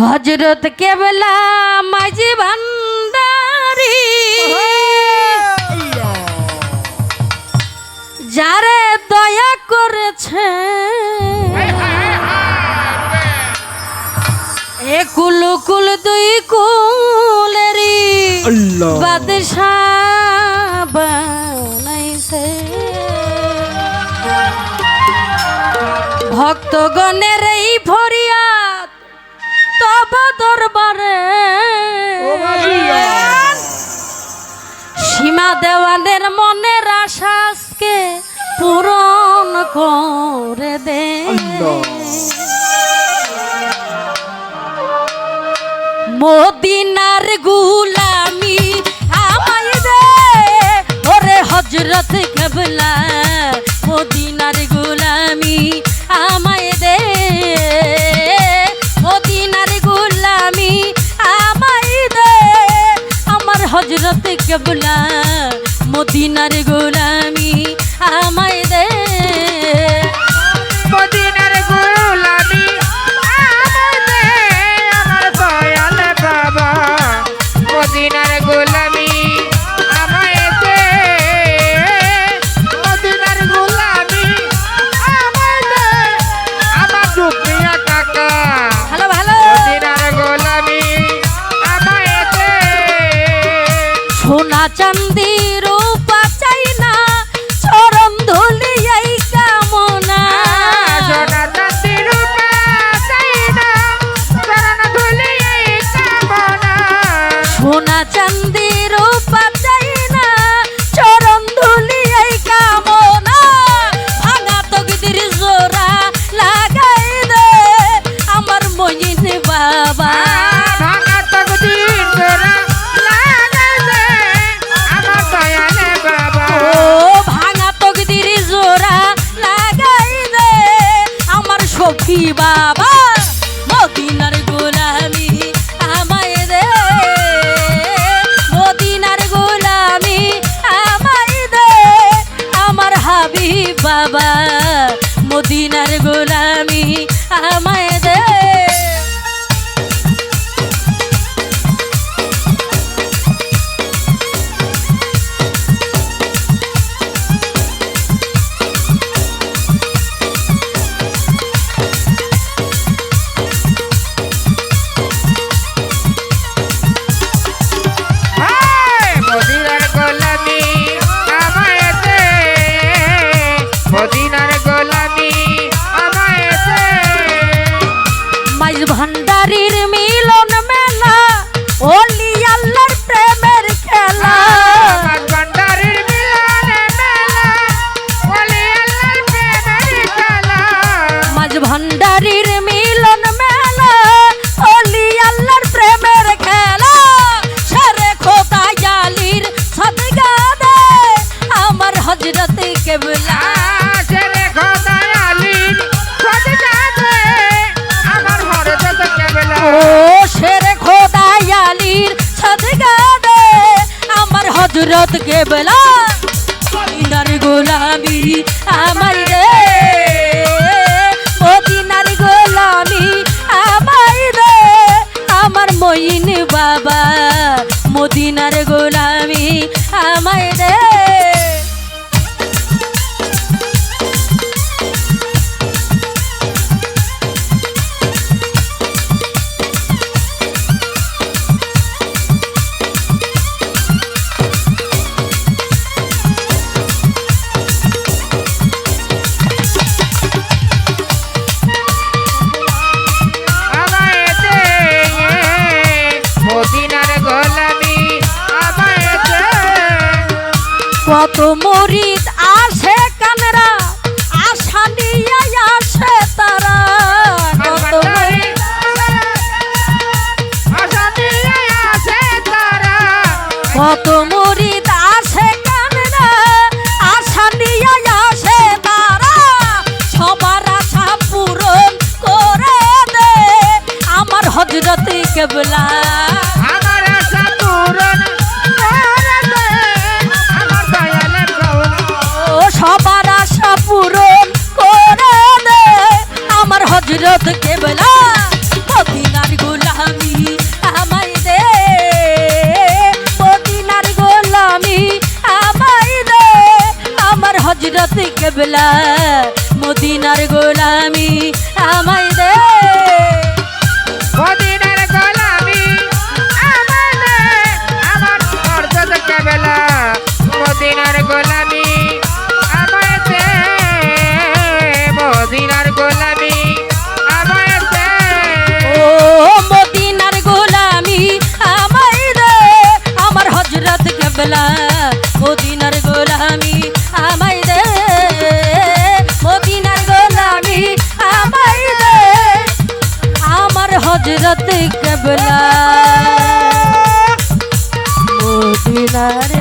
হজরত কেবলা মাঝি ভান্ডারি। যারে দয়া করেছে। এ কুল কুল দুই কুলেরি বাদশাহ বানাইছে। ভক্তগণের এই দরবারে। সীমা দেওয়ানের মনের আশাসকে পূরণ করে দে। মদিনার গুলামি আমায় দে। ওরে হজরত কবলা। মদিনার গুলামি আমায় দে। মদিনার গোলামি আমাদে আমার দয়াল বাবা। মদিনার গোলামি আমায় দে মদিনার গোলামি আমায় দে। আমার দুনিয়া কাকা ভালো ভালো। মদিনার গোলামি আমায় দে। সোনা চান্দি মাইজ ভান্ডারির মিলন মেলা ওলি আল্লাহর প্রেমের খেলা। ভান্ডারির মিলনে মেলা বলি আল্লাহর প্রেমের খেলা। মাঝ ভান্ডারির মিলন মেলা ওলি আল্লাহর প্রেমের খেলা। সারে খোদা জালির সদগা দে আমার হজরত কেবলা। আমার হজরত কেবলা মদিনার গোলামি আমার কত মরিদ আসে কানরা আশা নিয়ে আসে তারা। কত কত কেবলা মদিনার গোলামি আমায় দে। মদিনার গোলামি আমার দে, আমার মর্যাদা কেবলা মদিনার গোলামি আমায় দে। মদিনার গোলামি আমায় দে। ও মদিনার গোলামি আমায় দে। আমার হজরত কেবলা মদিনার গোলামি আমায় হজরত কেবলা মদিনার